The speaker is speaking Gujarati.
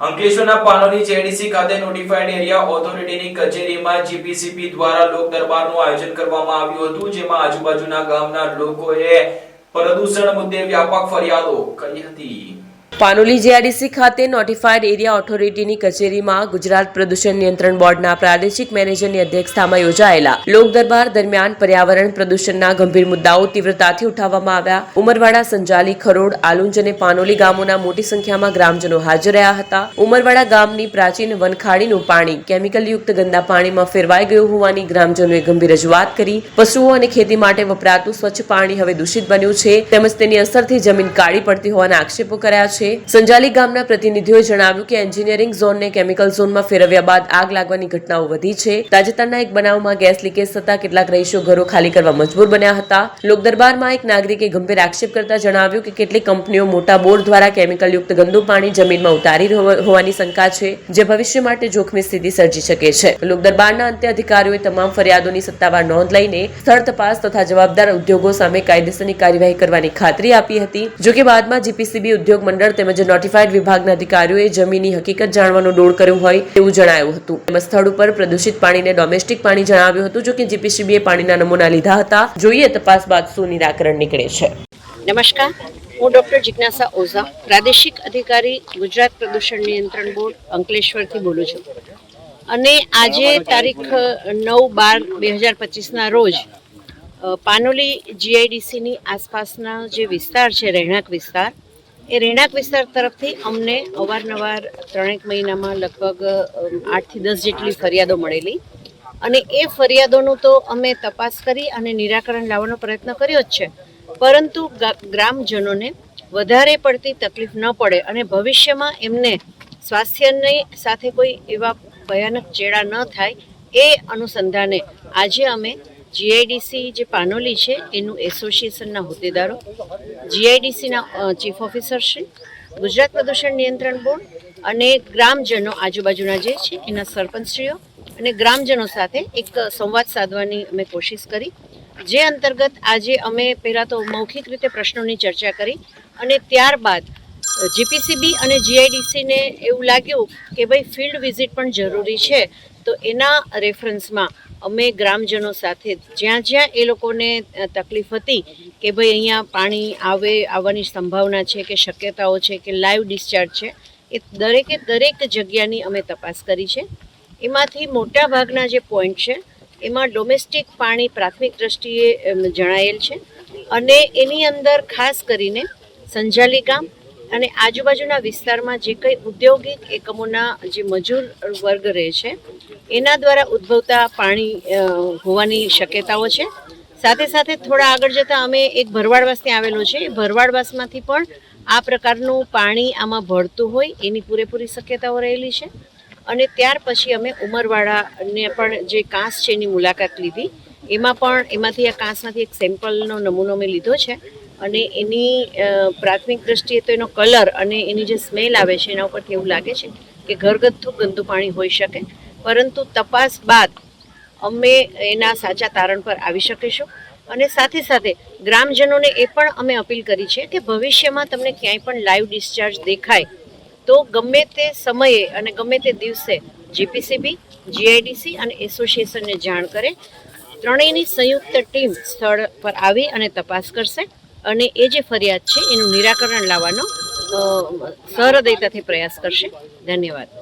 અંકલેશ્વરના પાનોલી જેડીસી ખાતે નોટિફાઈડ એરિયા ઓથોરિટીની કચેરીમાં જીપીસીપી દ્વારા લોક દરબારનું આયોજન કરવામાં આવ્યું હતું, જેમાં આજુબાજુના ગામના લોકોએ પ્રદૂષણ મુદ્દે વ્યાપક ફરિયાદો કરી હતી. પાનોલી જીઆરડીસી ખાતે નોટિફાઈડ એરિયા ઓથોરિટીની કચેરીમાં ગુજરાત પ્રદૂષણ નિયંત્રણ બોર્ડના પ્રાદેશિક મેનેજરની અધ્યક્ષતામાં યોજાયેલા લોક દરબાર દરમિયાન પર્યાવરણ પ્રદૂષણના ગંભીર મુદ્દાઓ તીવ્રતાથી ઉઠાવવામાં આવ્યા. ઉમરવાડા સંજાલી, ખરોડ, આલુંજ અને પાનોલી ગામોના મોટી સંખ્યામાં ગ્રામજનો હાજર રહ્યા હતા. ઉમરવાડા ગામની પ્રાચીન વનખાડીનું પાણી, કેમિકલયુક્ત ગંદા પાણીમાં ફેરવાઈ ગયું હોવાની ગ્રામજનોએ ગંભીર રજૂઆત કરી. પશુઓ અને ખેતી માટે વપરાતું સ્વચ્છ પાણી હવે દૂષિત બન્યું છે. તેમજ તેની અસરથી જમીન કાળી પડતી હોવાના આક્ષેપો કર્યા છે. સંજાલી ગામના પ્રતિનિધિઓએ જણાવ્યું કે એન્જિનિયરિંગ ઝોનને કેમિકલ ઝોનમાં ફેરવ્યા બાદ આગ લાગવાની ઘટનાઓ વધી છે. તાજેતરના એક બનાવમાં ગેસ લીકેજ થતા કેટલાક રહીશો ઘરો ખાલી કરવા મજબૂર બન્યા હતા. લોકદરબારમાં એક નાગરિકે ગંભીર આક્ષેપ કરતા જણાવ્યું કે કેટલીક કંપનીઓ મોટા બોર દ્વારા કેમિકલયુક્ત ગંદુ પાણી જમીનમાં ઉતારી હોવાની શંકા છે, જે ભવિષ્ય માટે જોખમી સ્થિતિ સર્જી શકે છે. લોકદરબારના અંતે અધિકારીઓએ તમામ ફરિયાદોની સત્તાવાર નોંધ લઈને સ્થળ તપાસ તથા જવાબદાર ઉદ્યોગો સામે કાયદેસરની કાર્યવાહી કરવાની ખાતરી આપી હતી, જોકે બાદમાં જીપીસીબી ઉદ્યોગ મંડળ તેમજ નોટિફાઈડ વિભાગના અધિકારીઓએ જમીનની હકીકત જાણવાનો દોડ કર્યો હોય તેવું જણાયું હતું. તેમજ સ્થળ ઉપર પ્રદૂષિત પાણીને ડોમેસ્ટિક પાણી જણાવ્યું હતું જોકે જીપીસીબીએ પાણીના નમૂના લીધા હતા. જોઈએ તપાસ બાદ શું નિરાકરણ નીકળે છે. નમસ્કાર. હું ડૉક્ટર જિજ્ઞાસા ઓઝા, પ્રાદેશિક અધિકારી, ગુજરાત પ્રદૂષણ નિયંત્રણ બોર્ડ, અંકલેશ્વરથી બોલું છું. અને આજે તારીખ નવ બાર બે હજાર પચીસના રોજ પાનોલી જીઆઈડીસીની આસપાસના જે વિસ્તાર છે, રહેણાંક વિસ્તાર એ રહેણાંક વિસ્તાર તરફથી અમને અવારનવાર ત્રણેક મહિનામાં લગભગ આઠથી દસ જેટલી ફરિયાદો મળેલી. અને એ ફરિયાદોનું તો અમે તપાસ કરી અને નિરાકરણ લાવવાનો પ્રયત્ન કર્યો જ છે. પરંતુ ગ્રામજનોને વધારે પડતી તકલીફ ન પડે અને ભવિષ્યમાં એમને સ્વાસ્થ્યની સાથે કોઈ એવા ભયાનક ચેડા ન થાય એ અનુસંધાને આજે અમે જીઆઈડીસી જે પાનોલી છે, એનું એસોસિએશનના હોદ્દેદારો, જીઆઈડીસીના ચીફ ઓફિસર છે, ગુજરાત પ્રદૂષણ નિયંત્રણ બોર્ડ અને ગ્રામજનો આજુબાજુના જે છે, એના સરપંચશ્રીઓ અને ગ્રામજનો સાથે એક સંવાદ સાધવાની અમે કોશિશ કરી, જે અંતર્ગત આજે અમે પહેલાં તો મૌખિક રીતે પ્રશ્નોની ચર્ચા કરી અને ત્યારબાદ જીપીસીબી અને જીઆઈડીસીને એવું લાગ્યું કે ભાઈ ફિલ્ડ વિઝિટ પણ જરૂરી છે, તો એના રેફરન્સમાં અમે ગ્રામજનો સાથે જ્યાં જ્યાં એ લોકોને તકલીફ હતી કે ભાઈ અહીંયા પાણી આવે આવવાની સંભાવના છે કે શક્યતાઓ છે કે લાઈવ ડિસ્ચાર્જ છે, એ દરેકે દરેક જગ્યાની અમે તપાસ કરી છે. એમાંથી મોટા ભાગના જે પોઈન્ટ છે, એમાં ડોમેસ્ટિક પાણી પ્રાથમિક દ્રષ્ટિએ જણાયેલ છે અને એની અંદર ખાસ કરીને સંજાલી ગામ અને આજુબાજુના વિસ્તારમાં જે કંઈ ઔદ્યોગિક એકમોના જે મજૂર વર્ગ રહે છે એના દ્વારા ઉદ્ભવતા પાણી હોવાની શક્યતાઓ છે. સાથે સાથે થોડા આગળ જતાં અમે એક ભરવાડવાસ ત્યાં આવેલો છે. એ ભરવાડવાસમાંથી પણ આ પ્રકારનું પાણી આમાં ભળતું હોય એની પૂરેપૂરી શક્યતાઓ રહેલી છે. અને ત્યાર પછી અમે ઉમરવાડાને પણ જે કાંસ છે એની મુલાકાત લીધી. એમાં પણ, એમાંથી આ કાંસમાંથી એક સેમ્પલનો નમૂનો મેં લીધો છે. અને એની પ્રાથમિક દ્રષ્ટિએ તો એનો કલર અને એની જે સ્મેલ આવે છે એના ઉપરથી એવું લાગે છે કે ઘરગથ્થુ ગંદુ પાણી હોઈ શકે. પરંતુ તપાસ બાદ અમે એના સાચા તારણ પર આવી શકીશું. અને સાથે સાથે ગ્રામજનોને એ પણ અમે અપીલ કરી છે કે ભવિષ્યમાં તમને ક્યાંય પણ લાઈવ ડિસ્ચાર્જ દેખાય, તો ગમે તે સમયે અને ગમે તે દિવસે જીપીસીબી જીઆઈડીસી અને એસોસિએશનને જાણ કરે. ત્રણેયની સંયુક્ત ટીમ સ્થળ પર આવી અને તપાસ કરશે અને એ જે ફરિયાદ છે એનું નિરાકરણ લાવવાનો સહૃદયતાથી પ્રયાસ કરશે. ધન્યવાદ.